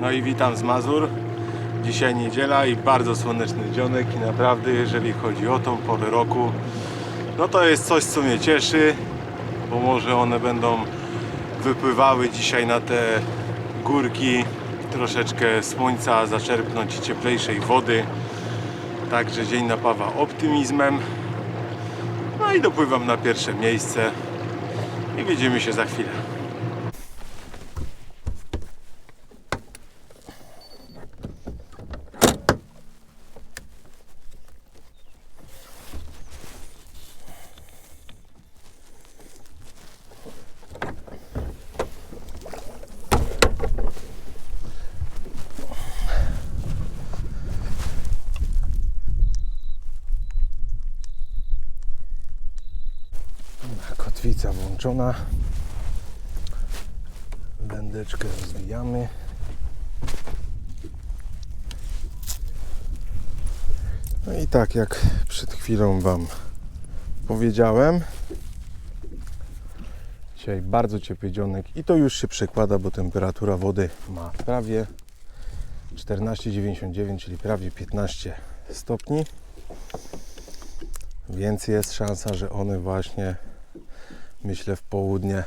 No i witam z Mazur. Dzisiaj niedziela i bardzo słoneczny dzionek i naprawdę jeżeli chodzi o tą porę roku, no to jest coś co mnie cieszy, bo może one będą wypływały dzisiaj na te górki, troszeczkę słońca zaczerpnąć cieplejszej wody. Także dzień napawa optymizmem. No i dopływam na pierwsze miejsce i widzimy się za chwilę. Włączona. Wędeczkę. No i tak jak przed chwilą Wam powiedziałem, dzisiaj bardzo ciepły dzionek i to już się przekłada, bo temperatura wody ma prawie 14,99, czyli prawie 15 stopni. Więc jest szansa, że one właśnie myślę w południe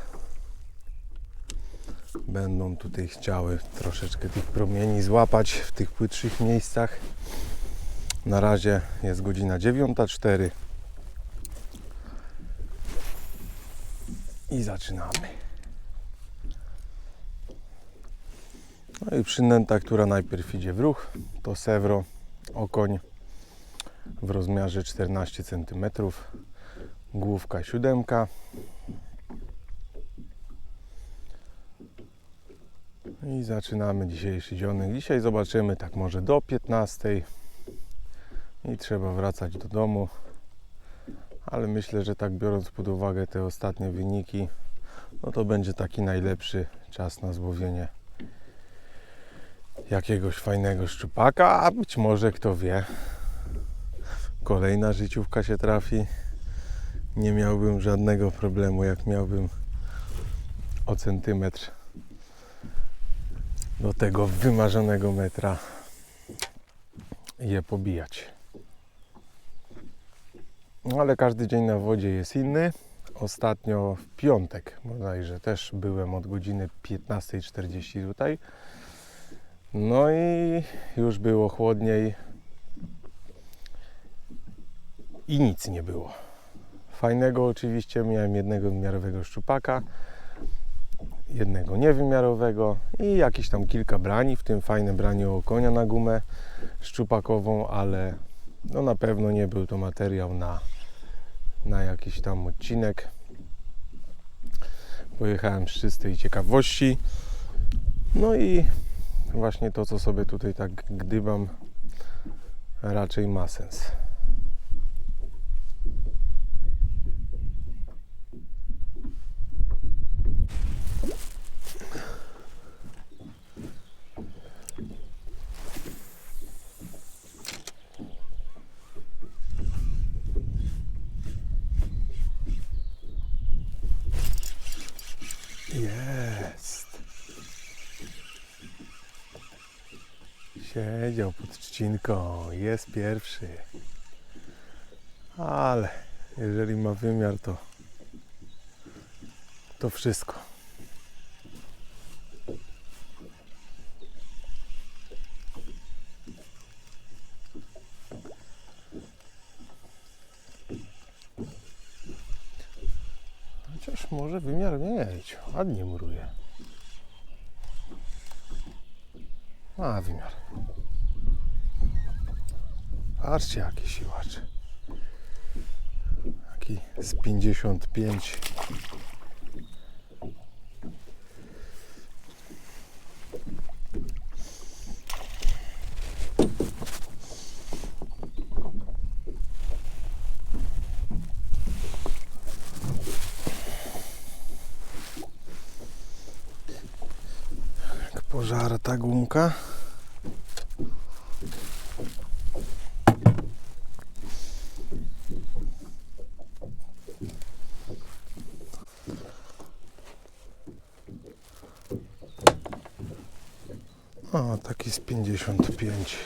będą tutaj chciały troszeczkę tych promieni złapać w tych płytszych miejscach. Na razie jest godzina 9.04 i zaczynamy. No i przynęta, która najpierw idzie w ruch, to Sewro, okoń w rozmiarze 14 cm, główka siódemka. I zaczynamy dzisiejszy dzionek. Dzisiaj zobaczymy tak może do 15 i trzeba wracać do domu. Ale myślę, że tak biorąc pod uwagę te ostatnie wyniki, no to będzie taki najlepszy czas na złowienie jakiegoś fajnego szczupaka, a być może kto wie, kolejna życiówka się trafi. Nie miałbym żadnego problemu, jak miałbym o centymetr do tego wymarzonego metra je pobijać. No ale każdy dzień na wodzie jest inny. Ostatnio w piątek bodajże też byłem od godziny 15.40 tutaj. No i już było chłodniej i nic nie było. Fajnego oczywiście miałem jednego wymiarowego szczupaka, jednego niewymiarowego i jakieś tam kilka brani, w tym fajne branie o konia na gumę szczupakową, ale no na pewno nie był to materiał na, na jakiś tam odcinek. Pojechałem z czystej ciekawości. No i właśnie to, co sobie tutaj tak gdybam, raczej ma sens. Jest. Siedział pod trzcinką. Jest pierwszy. Ale jeżeli ma wymiar, to to wszystko. Chociaż może wymiar mieć. Ładnie muruje. Ma wymiar. Patrzcie jaki siłacz. Taki z 55. Jak pożarta gumka. O, Z 55.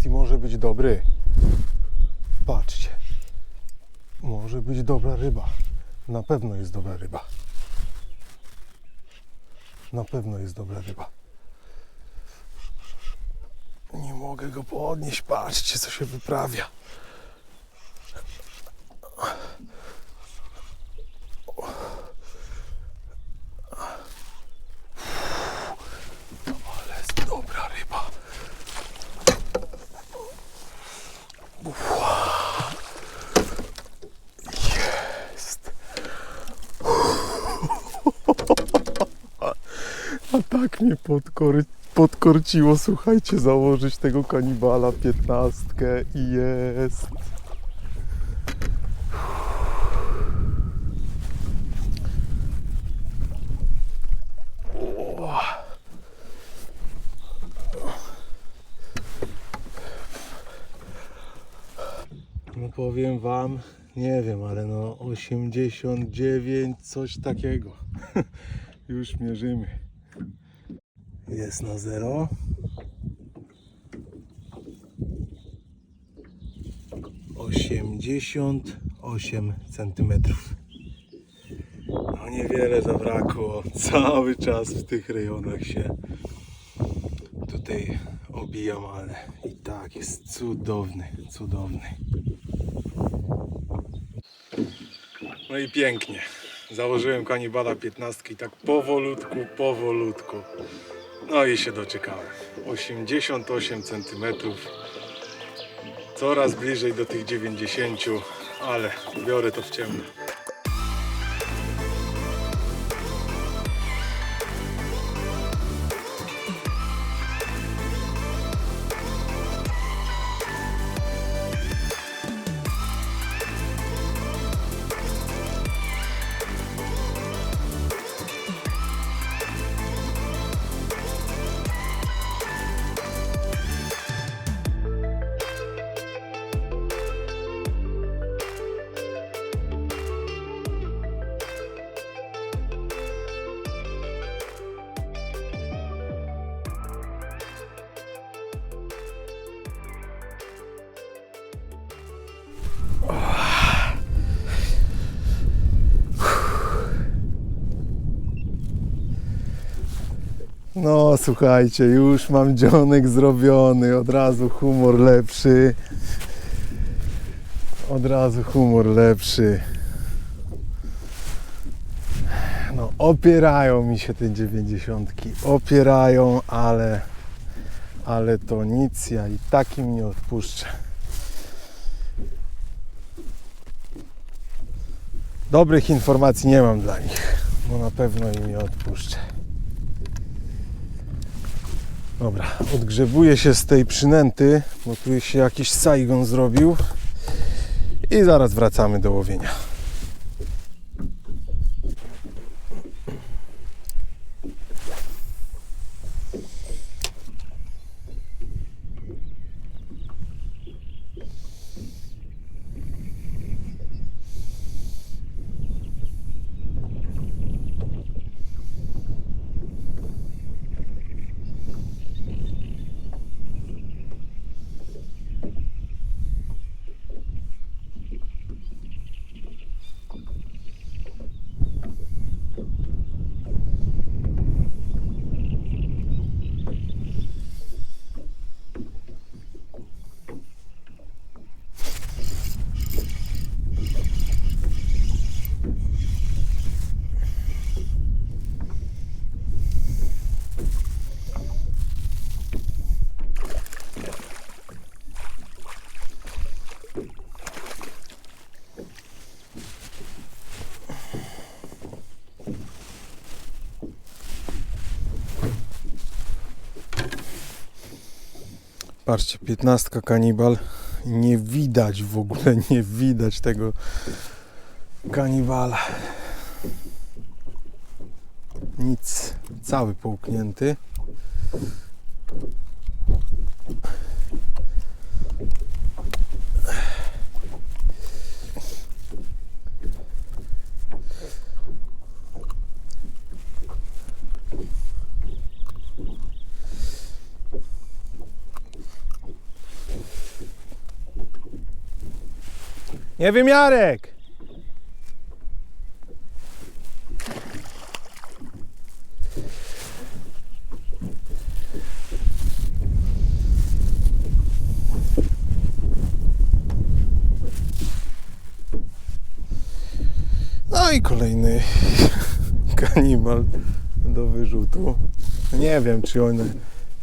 Jest i może być dobry. Patrzcie. Może być dobra ryba. Na pewno jest dobra ryba. Na pewno jest dobra ryba. Nie mogę go podnieść. Patrzcie, co się wyprawia. Tak mnie podkor podkorciło, słuchajcie, założyć tego kanibala piętnastkę i jest. No powiem wam, nie wiem, ale no 89, coś takiego. Już mierzymy. Jest na zero. Osiemdziesiąt osiem centymetrów. No niewiele zabrakło. Cały czas w tych rejonach się tutaj obijam, ale i tak jest cudowny, cudowny. No i pięknie. Założyłem kanibala 15 i tak powolutku, powolutku. No i się doczekałem. 88 cm. Coraz bliżej do tych 90, ale biorę to w ciemno. No słuchajcie, już mam dzionek zrobiony, od razu humor lepszy. Od razu humor lepszy. No opierają mi się te dziewięćdziesiątki, opierają, ale, ale to nic, ja i tak im nie odpuszczę. Dobrych informacji nie mam dla nich, bo na pewno im nie odpuszczę. Dobra, odgrzewuję się z tej przynęty, bo tu się jakiś Saigon zrobił i zaraz wracamy do łowienia. Patrzcie, 15 kanibal. Nie widać w ogóle, nie widać tego kanibala. Nic, cały połknięty. Nie wiem, Jarek! No i kolejny kanibal do wyrzutu. Nie wiem, czy one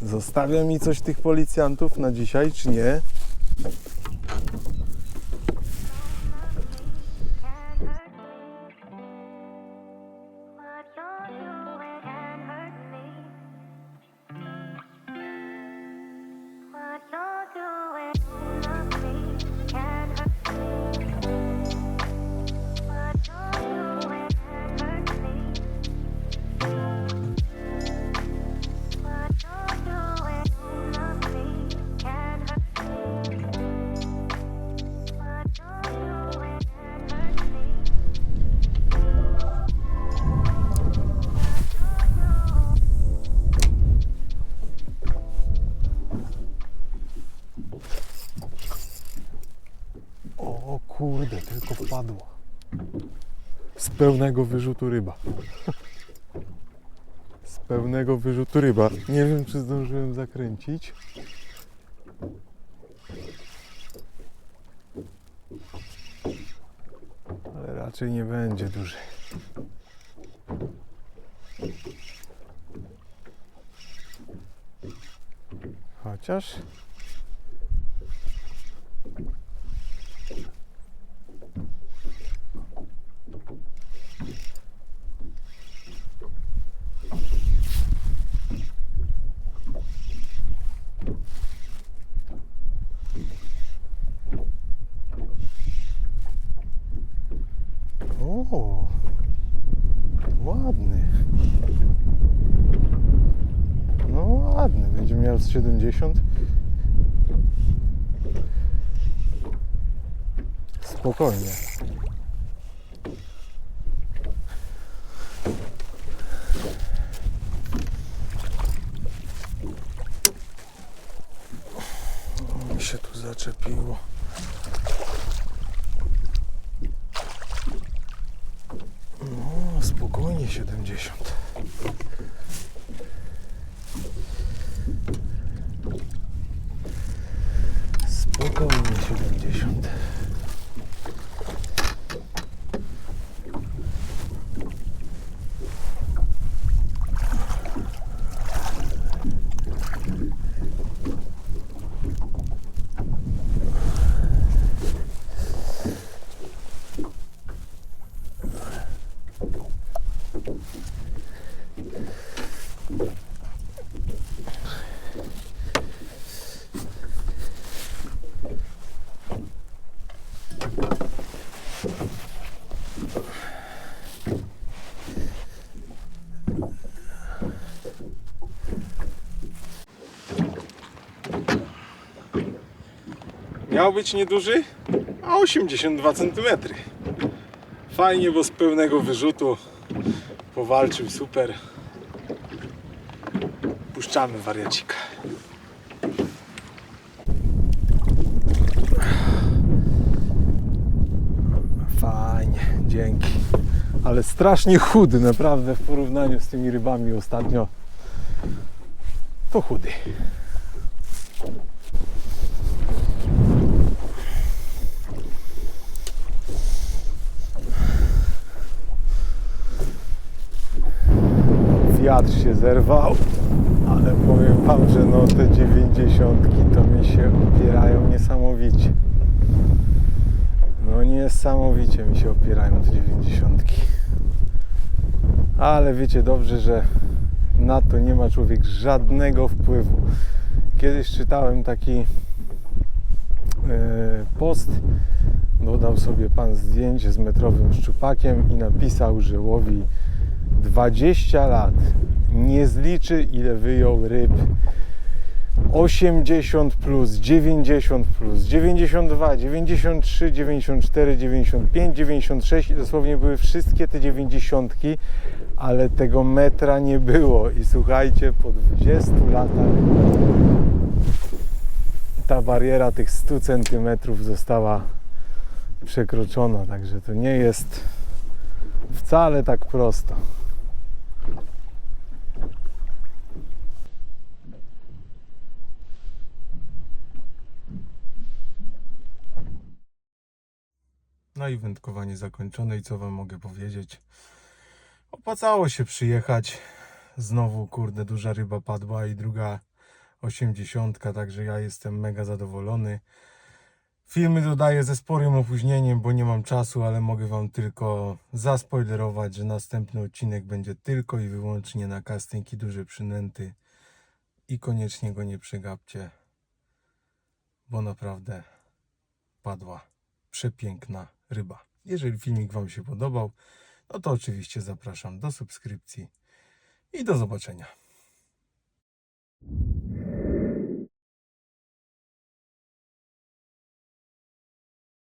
zostawią mi coś tych policjantów na dzisiaj, czy nie. Kurde, tylko wpadło. Z pełnego wyrzutu ryba. Z pełnego wyrzutu ryba. Nie wiem, czy zdążyłem zakręcić. Ale raczej nie będzie duży. Chociaż O, ładny. No ładny, będzie miał z 70. Spokojnie. Mi się tu zaczepiło. No, spokojnie 70. 80. Miał być nieduży, a 82 cm. Fajnie, bo z pełnego wyrzutu powalczył super. Puszczamy wariacika. Fajnie, dzięki. Ale strasznie chudy, naprawdę w porównaniu z tymi rybami ostatnio. To chudy. Wiatr się zerwał, ale powiem Wam, że no te dziewięćdziesiątki to mi się opierają niesamowicie. No niesamowicie mi się opierają te dziewięćdziesiątki. Ale wiecie dobrze, że na to nie ma człowiek żadnego wpływu. Kiedyś czytałem taki e, post, dodał sobie pan zdjęcie z metrowym szczupakiem i napisał, że łowi 20 lat. Nie zliczy ile wyjął ryb 80 plus, 90 plus, 92, 93, 94, 95, 96 i dosłownie były wszystkie te 90, ale tego metra nie było. I słuchajcie, po 20 latach ta bariera tych 100 centymetrów została przekroczona, także to nie jest wcale tak prosto. No i wędkowanie zakończone i co wam mogę powiedzieć? Opłacało się przyjechać. Znowu, kurde, duża ryba padła i druga osiemdziesiątka, także ja jestem mega zadowolony. Filmy dodaję ze sporym opóźnieniem, bo nie mam czasu, ale mogę wam tylko zaspoilerować, że następny odcinek będzie tylko i wyłącznie na casting i duże przynęty. I koniecznie go nie przegapcie, bo naprawdę padła przepiękna ryba. Jeżeli filmik Wam się podobał, no to oczywiście zapraszam do subskrypcji i do zobaczenia.